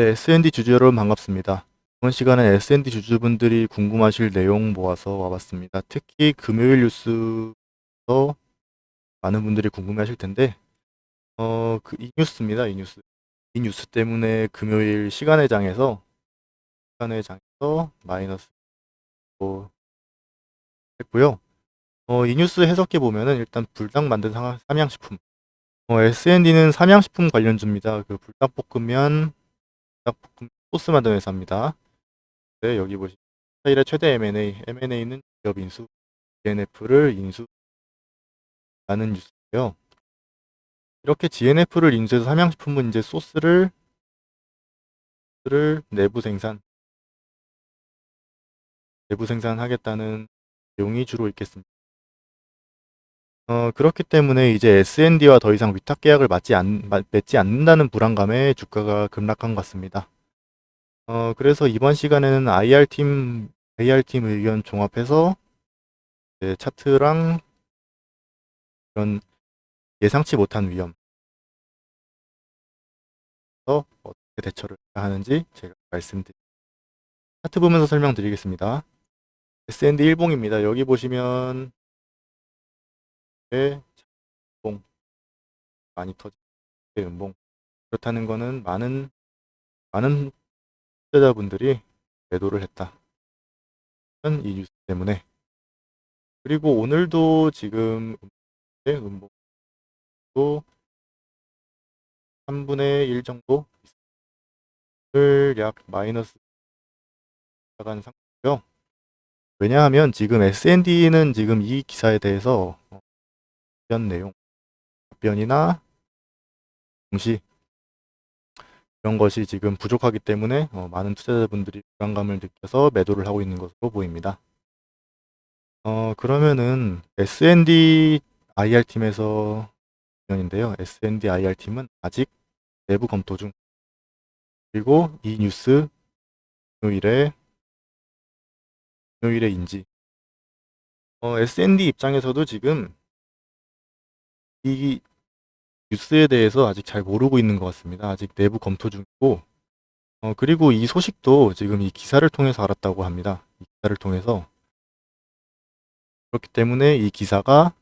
네, S&D 주주 여러분 반갑습니다. 이번 시간은 S&D 주주분들이 궁금하실 내용 모아서 와봤습니다. 특히 금요일 뉴스에서 많은 분들이 궁금해하실 텐데, 어, 그 이 뉴스입니다. 이 뉴스. 이 뉴스 때문에 금요일 시간의 장에서 시간의 장에서 마이너스 뭐 했고요. 어, 이 뉴스 해석해 보면은 일단 불닭 만든 삼양식품. 어, S&D는 삼양식품 관련주입니다. 그 불닭볶음면 닭볶음 소스 만드는 회사입니다. 네, 여기 보시면 차일의 최대 M&A, M&A는 기업 인수, GNF를 인수라는 뉴스예요. 이렇게 GNF를 인수해서 삼양식품은 이제 소스를 를 내부 생산, 내부 생산하겠다는 내용이 주로 있겠습니다. 어, 그렇기 때문에 이제 S&D와 더 이상 위탁 계약을 맺지, 않, 마- 맺지 않는다는 불안감에 주가가 급락한 것 같습니다. 어, 그래서 이번 시간에는 IR팀, AR팀 의견 종합해서 차트랑 이런 예상치 못한 위험, 서 어떻게 대처를 하는지 제가 말씀드리 차트 보면서 설명드리겠습니다. S&D 일봉입니다. 여기 보시면 네, 봉 많이 터진 음봉 그렇다는 거는 많은 많은 투자자분들이 매도를 했다. 이 뉴스 때문에 그리고 오늘도 지금 네, 음봉도 3분의 1 정도 을약 마이너스 나간 상태고요. 왜냐하면 지금 S&D는 지금 이 기사에 대해서 어, 답변 내용, 답변이나 공시 이런 것이 지금 부족하기 때문에 어, 많은 투자자분들이 불안감을 느껴서 매도를 하고 있는 것으로 보입니다. 어, 그러면은 S&D IR팀에서 인데요. S&D IR팀은 아직 내부 검토 중. 그리고 이 뉴스 금요일에 금요일에 인지. 어, S&D 입장에서도 지금 이 뉴스에 대해서 아직 잘 모르고 있는 것 같습니다. 아직 내부 검토 중이고, 어, 그리고 이 소식도 지금 이 기사를 통해서 알았다고 합니다. 이 기사를 통해서. 그렇기 때문에 이 기사가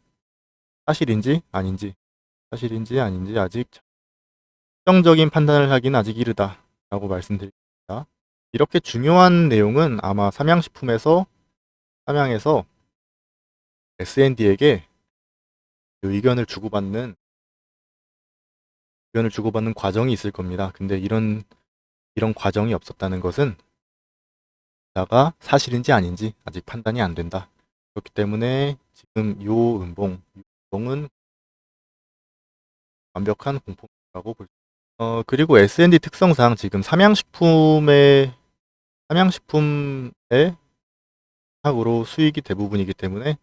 사실인지 아닌지, 사실인지 아닌지 아직 특정적인 판단을 하기는 아직 이르다 라고 말씀드립니다. 이렇게 중요한 내용은 아마 삼양식품에서 삼양에서 S&D에게 의견을 주고받는 의견을 주고받는 과정이 있을 겁니다. 근데 이런 이런 과정이 없었다는 것은 기사가 사실인지 아닌지 아직 판단이 안 된다. 그렇기 때문에 지금 요 음봉, 요 음봉은 완벽한 공포라고 볼 수. 어 그리고 S&D 특성상 지금 삼양식품의 삼양식품의 하으로 수익이 대부분이기 때문에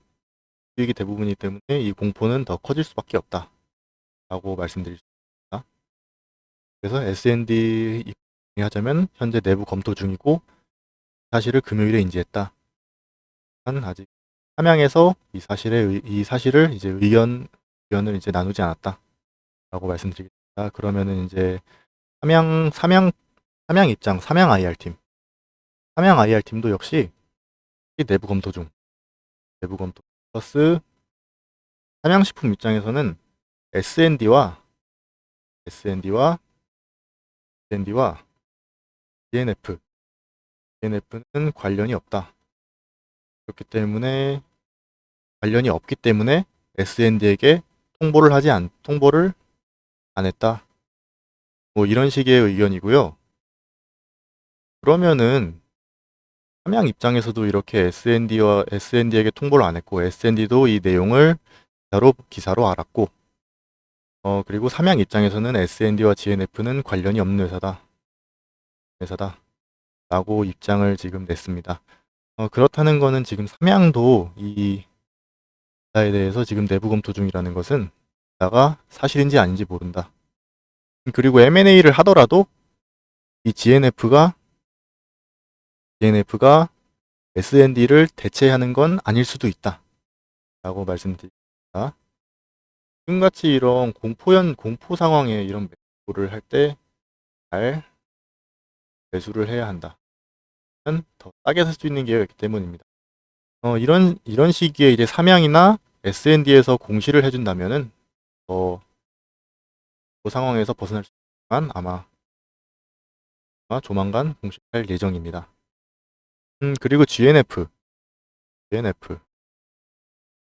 수익이 대부분이기 때문에 이 공포는 더 커질 수밖에 없다 라고 말씀드릴 수 있습니다. 그래서 S&D 하자면 현재 내부 검토 중이고 사실을 금요일에 인지했다. 한 아직 함양에서 이 사실의 의- 이 사실을 이제 의견 의견을 이제 나누지 않았다라고 말씀드리겠습니다. 그러면은 이제 삼양 삼양 삼양 입장 삼양 IR 팀 삼양 IR 팀도 역시 내부 검토 중 내부 검토 플러스 삼양식품 입장에서는 S&D와 S&D와 S&D와 DNF DNF는 관련이 없다. 그렇기 때문에 관련이 없기 때문에 S&D에게 통보를 하지 않 통보를 안 했다. 뭐 이런 식의 의견이고요. 그러면은 삼양 입장에서도 이렇게 S&D와 S&D에게 통보를 안 했고 S&D도 이 내용을 기사로 기사로 알았고 어 그리고 삼양 입장에서는 S&D와 GNF는 관련이 없는 회사다. 회사다. 라고 입장을 지금 냈습니다. 어 그렇다는 거는 지금 삼양도 이 기사에 대해서 지금 내부 검토 중이라는 것은 기사가 사실인지 아닌지 모른다. 그리고 M&A를 하더라도 이 GNF가 DNF가 S&D를 대체하는 건 아닐 수도 있다. 라고 말씀드립니다. 지금같이 이런 공포연, 공포 상황에 이런 매도를 할 때 잘 매수를 해야 한다. 더 싸게 살 수 있는 기회가 있기 때문입니다. 어, 이런 이런 시기에 이제 삼양이나 S&D에서 공시를 해준다면은 어, 그 상황에서 벗어날 수 있지만 아마 조만간 공시할 예정입니다. 음, 그리고 GNF, GNF,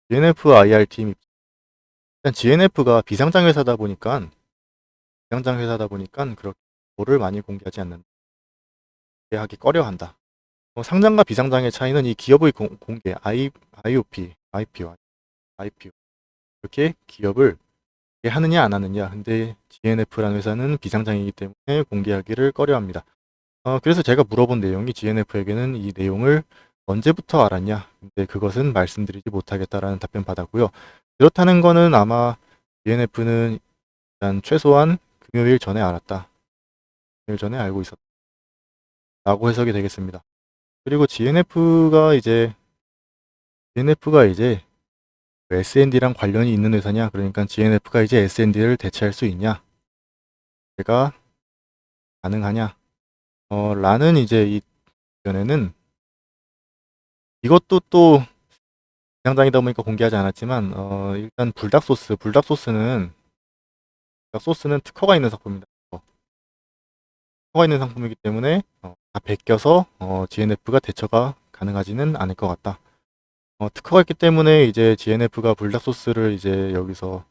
GNF IR 팀 일단 GNF가 비상장 회사다 보니까 비상장 회사다 보니까 그렇게 뭐를 많이 공개하지 않는다. 공개하기 꺼려 한다. 어, 상장과 비상장의 차이는 이 기업의 공, 개 I, IOP, IPO, IPO 이렇게 기업을 하느냐 안 하느냐. 근데 GNF라는 회사는 비상장이기 때문에 공개하기를 꺼려 합니다. 어, 그래서 제가 물어본 내용이 GNF에게는 이 내용을 언제부터 알았냐. 근데 그것은 말씀드리지 못하겠다라는 답변 받았고요. 그렇다는 거는 아마 GNF는 일단 최소한 금요일 전에 알았다. 금요일 전에 알고 있었다. 라고 해석이 되겠습니다. 그리고 GNF가 이제 GNF가 이제 S&D랑 관련이 있는 회사냐? 그러니까 GNF가 이제 S&D를 대체할 수 있냐? 제가 가능하냐? 어, 라는 이제 이 전에는 이것도 또 비상장이다 보니까 공개하지 않았지만 어, 일단 불닭 소스, 불닭 소스는 불닭 소스는 특허가 있는 상품입니다. 특허가 있는 상품이기 때문에 어, 다 베껴서 어, GNF가 대처가 가능하지는 않을 것 같다. 어, 특허가 있기 때문에 이제 GNF가 불닭 소스를 이제 여기서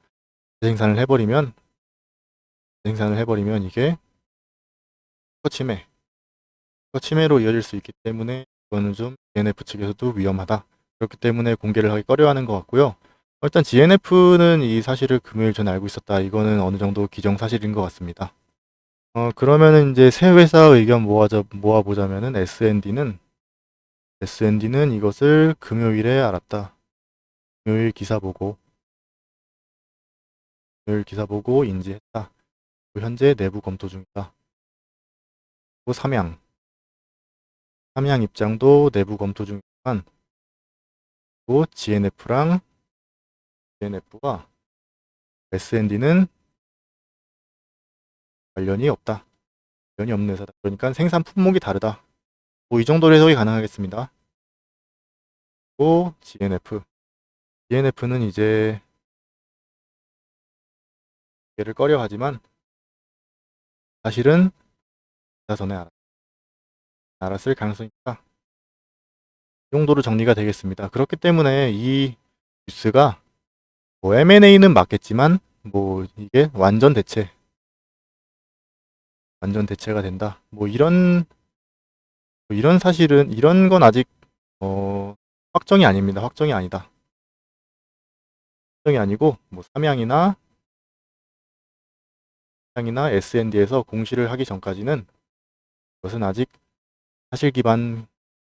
생산을 해버리면 생산을 해버리면 이게 특허 침해, 침해로 이어질 수 있기 때문에 이거는 좀 GNF 측에서도 위험하다. 그렇기 때문에 공개를 하기 꺼려하는 것 같고요. 일단 GNF는 이 사실을 금요일 전에 알고 있었다. 이거는 어느 정도 기정사실인 것 같습니다. 어, 그러면은 이제 새 회사 의견 모아자, 모아보자면은 S&D는 S&D는 이것을 금요일에 알았다. 금요일 기사 보고 금요일 기사 보고 인지했다. 현재 내부 검토 중이다. 또 삼양 삼양 입장도 내부 검토 중이지만 또 GNF랑 GNF가 S&D는 관련이 없다. 관련이 없는 회사다. 그러니까 생산 품목이 다르다. 뭐 이 정도로 해석이 가능하겠습니다. 또 GNF. GNF는 이제 얘를 꺼려 하지만 사실은 나 전에 알았, 알았을 가능성이 있다. 이 정도로 정리가 되겠습니다. 그렇기 때문에 이 뉴스가 뭐 M&A는 맞겠지만 뭐 이게 완전 대체 완전 대체가 된다. 뭐 이런 뭐 이런 사실은 이런 건 아직 어, 확정이 아닙니다. 확정이 아니다. 확정이 아니고 뭐 삼양이나 삼양이나 S&D에서 공시를 하기 전까지는 그것은 아직 사실 기반이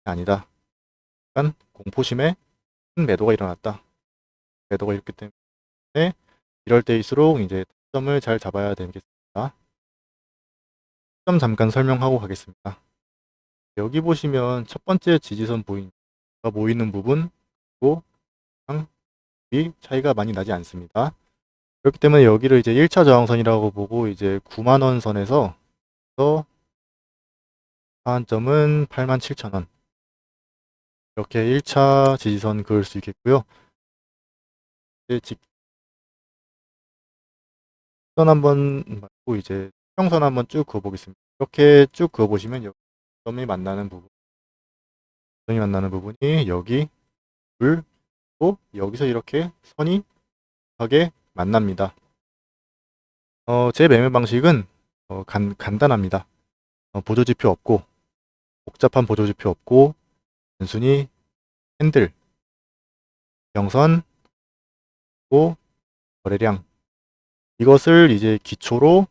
아니다. 약간 공포심에 큰 매도가 일어났다. 매도가 있기 때문에 이럴 때일수록 이제 타점을 잘 잡아야 되겠습니다. 타점 잠깐 설명하고 가겠습니다. 여기 보시면 첫 번째 지지선 보인 모이는 부분 그리고 이 차이가 많이 나지 않습니다. 그렇기 때문에 여기를 이제 1차 저항선이라고 보고 이제 9만원 선에서 하한점은 87,000원 이렇게 1차 지지선 그을 수 있겠고요. 직선 한번 말고 이제 평선 한번 쭉 그어보겠습니다. 이렇게 쭉 그어보시면 여기 점이 만나는 부분 점이 만나는 부분이 여기 둘, 또 여기서 이렇게 선이 하게 만납니다. 어, 제 매매 방식은 어, 간, 간단합니다. 어, 보조지표 없고 복잡한 보조지표 없고 단순히 핸들, 병선, 또 거래량 이것을 이제 기초로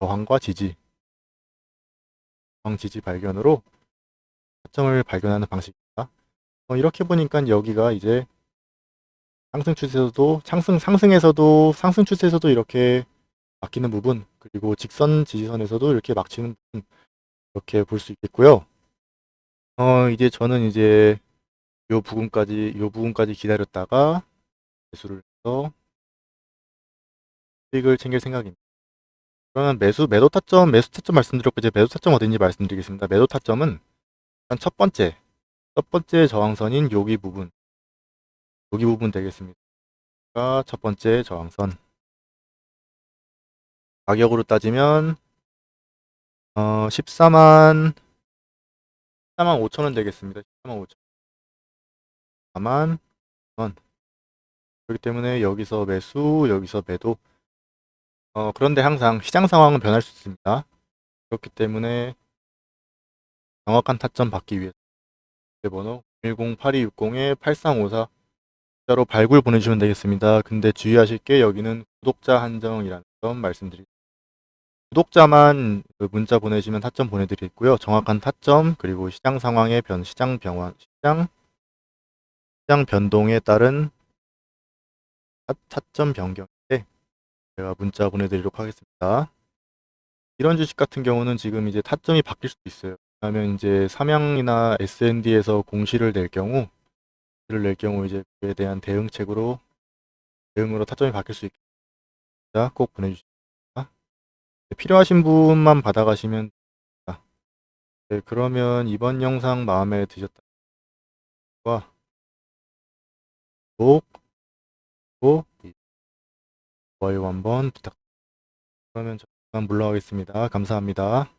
저항과 지지, 저항 지지 발견으로 타점을 발견하는 방식입니다. 어, 이렇게 보니까 여기가 이제 상승 추세에서도 상승 상승에서도 상승 추세에서도 이렇게 막히는 부분 그리고 직선 지지선에서도 이렇게 막히는 부분 이렇게 볼 수 있겠고요. 어 이제 저는 이제 요 부분까지 요 부분까지 기다렸다가 매수를 해서 수익을 챙길 생각입니다. 그러면 매수 매도 타점 매수 타점 말씀드렸고 이제 매도 타점 어딘지 말씀드리겠습니다. 매도 타점은 일단 첫 번째 첫 번째 저항선인 여기 부분 여기 부분 되겠습니다. 가첫 번째 저항선 가격으로 따지면 어 14만 14만 5천 원 되겠습니다. 14만 5천 4만 원 그렇기 때문에 여기서 매수 여기서 매도 어, 그런데 항상 시장 상황은 변할 수 있습니다. 그렇기 때문에 정확한 타점 받기 위해 번호 108260-8354 자로 발굴 보내주시면 되겠습니다. 근데 주의하실 게 여기는 구독자 한정이라는 점 말씀드립니다. 구독자만 그 문자 보내주시면 타점 보내드리고요. 정확한 타점 그리고 시장 상황의 변 시장 병원 시장 시장 변동에 따른 타, 타점 변경 때 제가 문자 보내드리도록 하겠습니다. 이런 주식 같은 경우는 지금 이제 타점이 바뀔 수도 있어요. 왜냐하면 이제 삼양이나 SND에서 공시를 낼 경우, 공시를 낼 경우 이제 그에 대한 대응책으로 대응으로 타점이 바뀔 수 있습니다. 꼭 보내주십시오. 필요하신 분만 받아가시면 됩니다. 네, 그러면 이번 영상 마음에 드셨다. 와, 구독, 좋아요 한번 부탁드립니다. 그러면 저만 물러가겠습니다. 감사합니다.